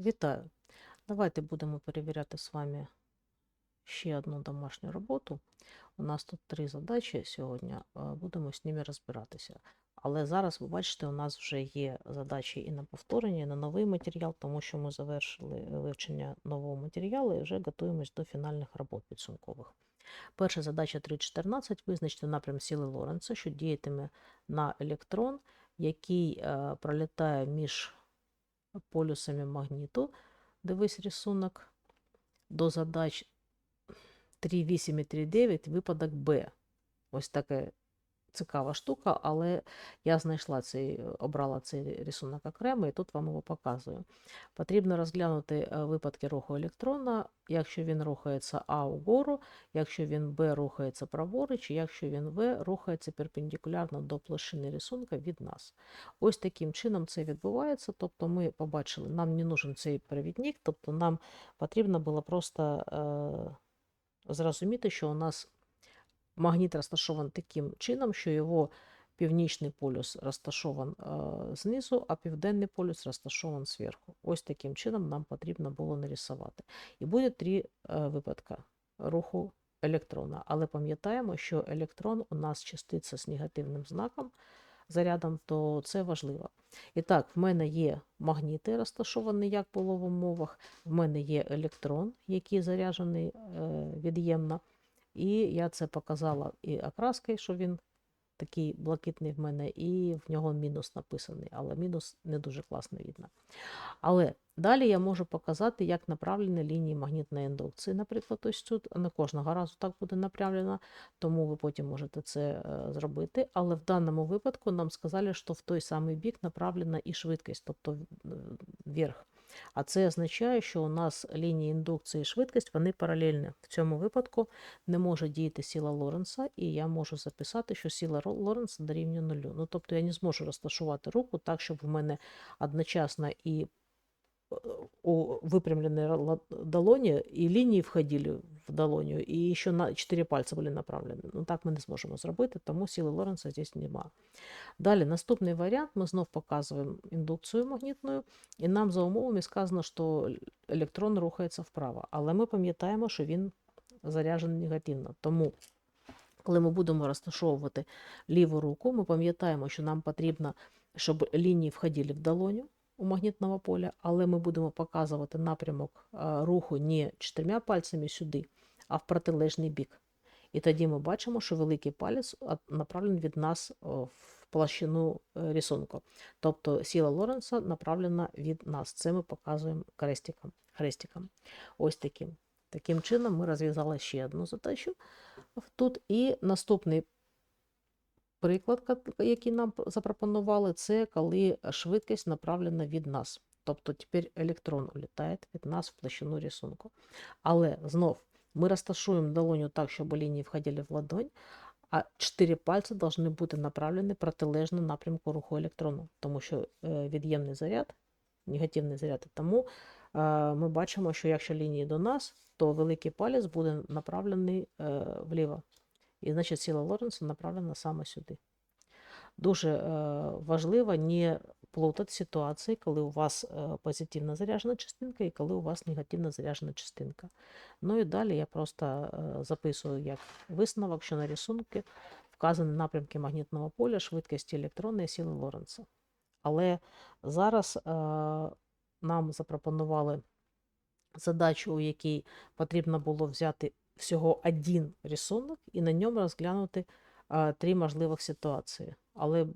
Вітаю! Давайте будемо перевіряти з вами ще одну домашню роботу. У нас тут три задачі сьогодні, е, будемо з ними розбиратися. Але зараз ви бачите, у нас вже є задачі і на повторення, і на новий матеріал, тому що ми завершили вивчення нового матеріалу і вже готуємось до фінальних робот підсумкових. Перша задача 3.14. Визначте напрям сили Лоренца, що діятиме на електрон, який е, пролітає між полюсами магніту. Дивись рисунок. До задач 3.8 і 3.9 випадок Б. Ось така цікава штука, але я знайшла цей, обрала цей рисунок окремо і тут вам його показую. Потрібно розглянути е, випадки руху електрона, якщо він рухається А угору, якщо він Б рухається праворуч, якщо він В рухається перпендикулярно до площини рисунка від нас. Ось таким чином це відбувається. Тобто ми побачили, нам не нужен цей провідник, тобто нам потрібно було просто е, зрозуміти, що у нас магніт розташований таким чином, що його північний полюс розташован е, знизу, а південний полюс розташован зверху. Ось таким чином нам потрібно було нарисувати. І буде три е, випадки руху електрона. Але пам'ятаємо, що електрон у нас частиця з негативним знаком, зарядом, то це важливо. І так, в мене є магніти, розташовані, як було в умовах. В мене є електрон, який заряджений е, від'ємно. І я це показала і окраскою, що він такий блакитний в мене, і в нього мінус написаний, але мінус не дуже класно видно. Але далі я можу показати, як направлені лінії магнітної індукції. Наприклад, ось тут не кожного разу так буде направлено, тому ви потім можете це е, зробити. Але в даному випадку нам сказали, що в той самий бік направлена і швидкість, тобто е, вверх. А це означає, що у нас лінії індукції і швидкість вони паралельні. В цьому випадку не може діяти сила Лоренса, і я можу записати, що сила Лоренса дорівнює нулю. Ну, тобто я не зможу розташувати руку так, щоб в мене одночасно і у выпрямленной долоні і лінії входили в долоню, і ще на 4 пальці були направлені. Ну так ми не зможемо зробити, тому сили Лоренса здесь нема. Далі, наступний варіант, ми знов показуємо індукцію магнітну, і нам за умовами сказано, що електрон рухається вправо. Але ми пам'ятаємо, що він заряджений негативно. Тому, коли ми будемо розташовувати ліву руку, ми пам'ятаємо, що нам потрібно, щоб лінії входили в долоню у магнітного поля, але ми будемо показувати напрямок руху не чотирма пальцями сюди, а в протилежний бік. І тоді ми бачимо, що великий палець направлений від нас в площину е, рисунку. Тобто сила Лоренса направлена від нас. Це ми показуємо крестиком. хрестиком. Ось таким. Таким чином ми розв'язали ще одну задачу тут. І наступний приклад, який нам запропонували, це коли швидкість направлена від нас. Тобто тепер електрон улітає від нас в площину рисунку. Але знов ми розташуємо долоню так, щоб лінії входили в ладонь, а чотири пальці повинні бути направлені протилежно напрямку руху електрону, тому що е, від'ємний заряд, негативний заряд. Тому е, ми бачимо, що якщо лінії до нас, то великий палець буде направлений е, вліво. І значить сила Лоренса направлена саме сюди. Дуже е, важливо не плутати ситуації, коли у вас е, позитивно заряджена частинка і коли у вас негативно заряджена частинка. Ну і далі я просто е, записую як висновок, що на рисунку вказані напрямки магнітного поля, швидкості електронної сили Лоренца. Але зараз е, нам запропонували задачу, у якій потрібно було взяти всього один рисунок і на ньому розглянути е, три можливих ситуації. Але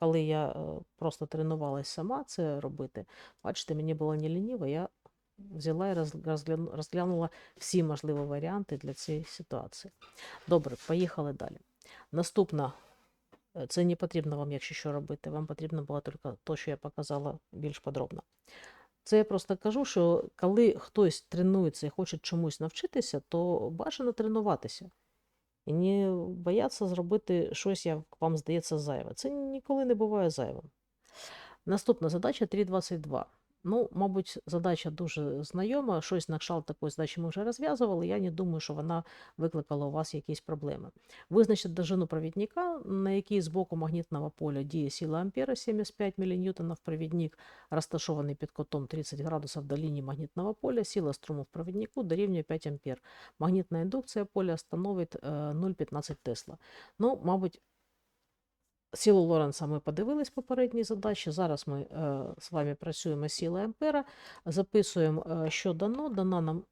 коли я е, просто тренувалась сама це робити, бачите, мені було не лініво, я взяла і розгляну- розглянула всі можливі варіанти для цієї ситуації. Добре, поїхали далі. Наступна, е, це не потрібно вам, якщо що робити, вам потрібно було тільки те, що я показала більш подробно. Це я просто кажу, що коли хтось тренується і хоче чомусь навчитися, то бажано тренуватися. І не бояться зробити щось, як вам здається, зайве. Це ніколи не буває зайвим. Наступна задача 3.22. Ну, мабуть, задача дуже знайома. Щось на кшталт такої задачі ми вже розв'язували. Я не думаю, що вона викликала у вас якісь проблеми. Визначити довжину провідника, на якій з боку магнітного поля діє сила ампера 75 міліньютонів. Провідник розташований під кутом 30 градусів до лінії магнітного поля. Сила струму в провіднику дорівнює 5 ампер. Магнітна індукція поля становить е, 0,15 Тесла. Ну, мабуть, Силу Лоренца ми подивились попередній задачі. Зараз ми е, з вами працюємо силою Ампера. Записуємо, е, що дано. Дана нам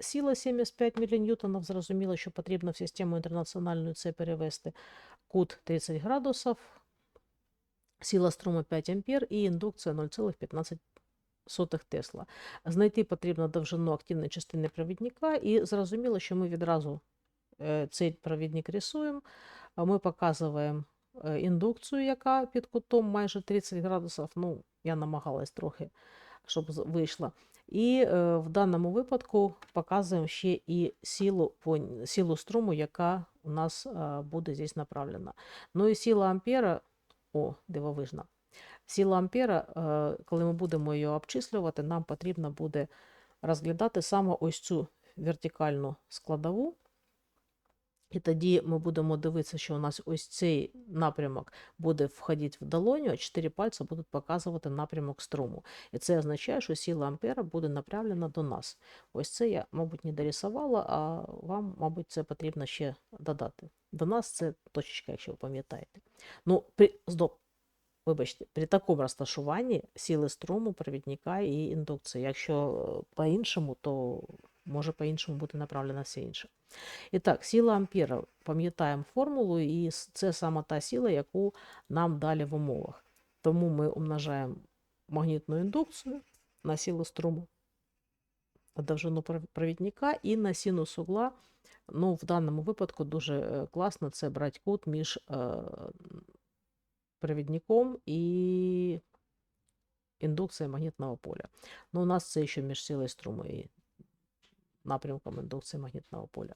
сила 75 міліньютонів. Зрозуміло, що потрібно в систему інтернаціональну це перевести. Кут 30 градусів, сила струму 5 ампер і індукція 0,15 Тесла. Знайти потрібно довжину активної частини провідника, і зрозуміло, що ми відразу е, цей провідник рисуємо. Ми показуємо індукцію, яка під кутом майже 30 градусів. Ну, я намагалась трохи, щоб вийшла. І е, в даному випадку показуємо ще і силу, по, силу струму, яка у нас е, буде здесь направлена. Ну і сила ампера, о, дивовижна. Сила ампера, е, коли ми будемо її обчислювати, нам потрібно буде розглядати саме ось цю вертикальну складову. І тоді ми будемо дивитися, що у нас ось цей напрямок буде входити в долоню, а чотири пальці будуть показувати напрямок струму. І це означає, що сила ампера буде направлена до нас. Ось це я, мабуть, не дорисувала, а вам, мабуть, це потрібно ще додати. До нас це точечка, якщо ви пам'ятаєте. Ну, при... стоп. Вибачте, при такому розташуванні сили струму, провідника і індукції. Якщо е, по-іншому, то може по-іншому бути направлено все інше. І так, сила ампера, пам'ятаємо формулу, і це саме та сила, яку нам далі в умовах. Тому ми умножаємо магнітну індукцію на силу струму, довжину провідника і на синус угла. Ну, в даному випадку дуже е, класно це брати кут між е, провідником і індукцією магнітного поля. Ну, у нас це ще між силою струму і напрямком індукції магнітного поля.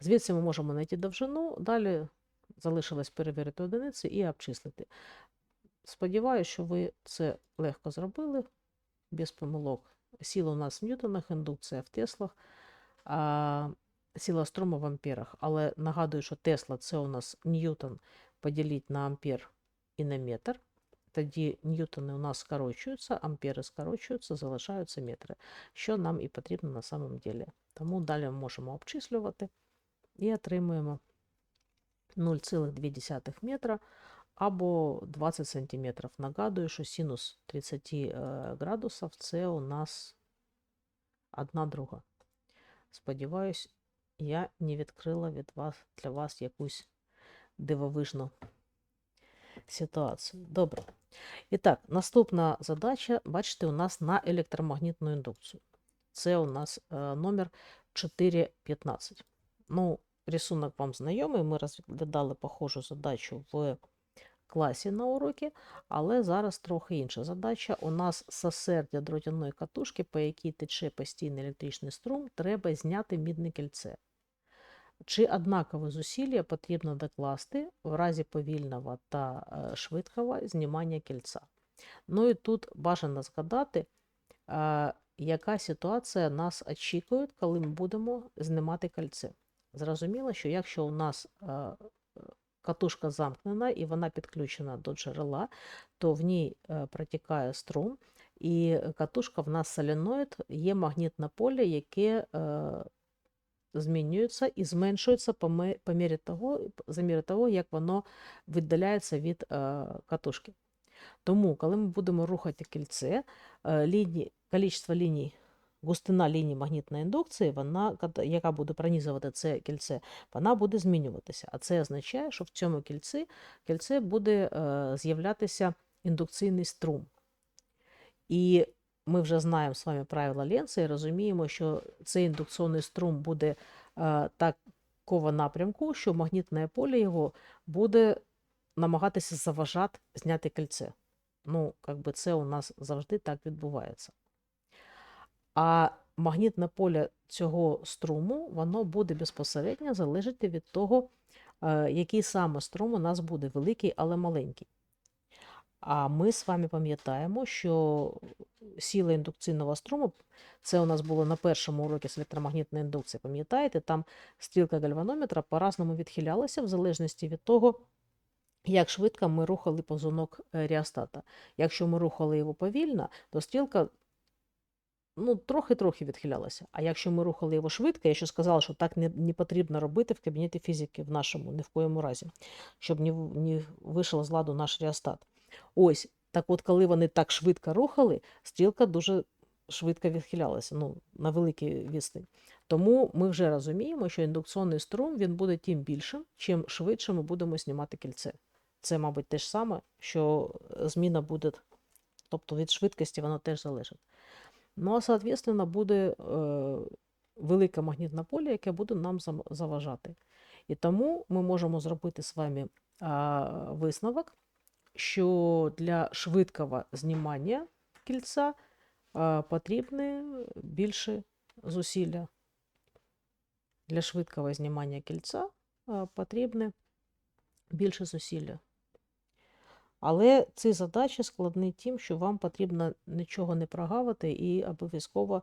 Звідси ми можемо знайти довжину, далі залишилось перевірити одиниці і обчислити. Сподіваюся, що ви це легко зробили, без помилок. Сила у нас в ньютонах, індукція в теслах, а сила струму в амперах. Але нагадую, що Тесла це у нас ньютон поділити на ампер і на метр. Тоді ньютони у нас скорочуються, ампери скорочуються, залишаються метри, що нам і потрібно на самом деле. Тому далі можемо обчислювати і отримуємо 0,2 метра або 20 сантиметрів. Нагадую, що синус 30 е, градусів це у нас одна друга. Сподіваюсь, я не відкрила від вас для вас якусь дивовижну ситуацію. Добре. І так, наступна задача, бачите, у нас на електромагнітну індукцію. Це у нас е, номер 4.15. Ну, рисунок вам знайомий, ми розглядали похожу задачу в класі на уроці, але зараз трохи інша задача. У нас з осердя дротяної катушки, по якій тече постійний електричний струм, треба зняти мідне кільце. Чи однакові зусилля потрібно докласти в разі повільного та е, швидкого знімання кільця? Ну і тут бажано згадати, е, яка ситуація нас очікує, коли ми будемо знімати кільце. Зрозуміло, що якщо у нас е, катушка замкнена і вона підключена до джерела, то в ній протікає струм, і катушка в нас соленоїд, є магнітне поле, яке змінюється і зменшується по, мірі того, за мірі того, як воно віддаляється від е, катушки. Тому, коли ми будемо рухати кільце, е, лінії, кількість ліній, густина ліній магнітної індукції, вона, яка буде пронизувати це кільце, вона буде змінюватися. А це означає, що в цьому кільці, кільце буде е, з'являтися індукційний струм. І ми вже знаємо з вами правила Ленца і розуміємо, що цей індукційний струм буде е, такого напрямку, що магнітне поле його буде намагатися заважати зняти кільце. Ну, якби це у нас завжди так відбувається. А магнітне поле цього струму, воно буде безпосередньо залежати від того, е, який саме струм у нас буде великий, але маленький. А ми з вами пам'ятаємо, що сила індукційного струму, це у нас було на першому уроці з електромагнітної індукції, пам'ятаєте, там стрілка гальванометра по-разному відхилялася в залежності від того, як швидко ми рухали повзунок е, реостата. Якщо ми рухали його повільно, то стрілка ну, трохи-трохи відхилялася. А якщо ми рухали його швидко, я ще сказала, що так не, не потрібно робити в кабінеті фізики в нашому, ні в коєму разі, щоб не, не вийшов з ладу наш реостат. Ось, так от, коли вони так швидко рухали, стрілка дуже швидко відхилялася, ну, на великій відстань. Тому ми вже розуміємо, що індукційний струм він буде тим більшим, чим швидше ми будемо знімати кільце. Це, мабуть, те ж саме, що зміна буде, тобто від швидкості воно теж залежить. Ну, а, соответственно, буде е, велике магнітне поле, яке буде нам заважати. І тому ми можемо зробити з вами а, висновок, що для швидкого знімання кільця а, потрібні більше зусилля. Для швидкого знімання кільця потрібне більше зусилля. Але ці задачі складні тим, що вам потрібно нічого не прогавити і обов'язково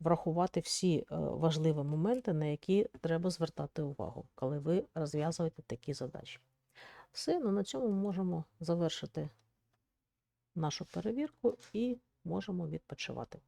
врахувати всі е, важливі моменти, на які треба звертати увагу, коли ви розв'язуєте такі задачі. Все, ну на цьому ми можемо завершити нашу перевірку і можемо відпочивати.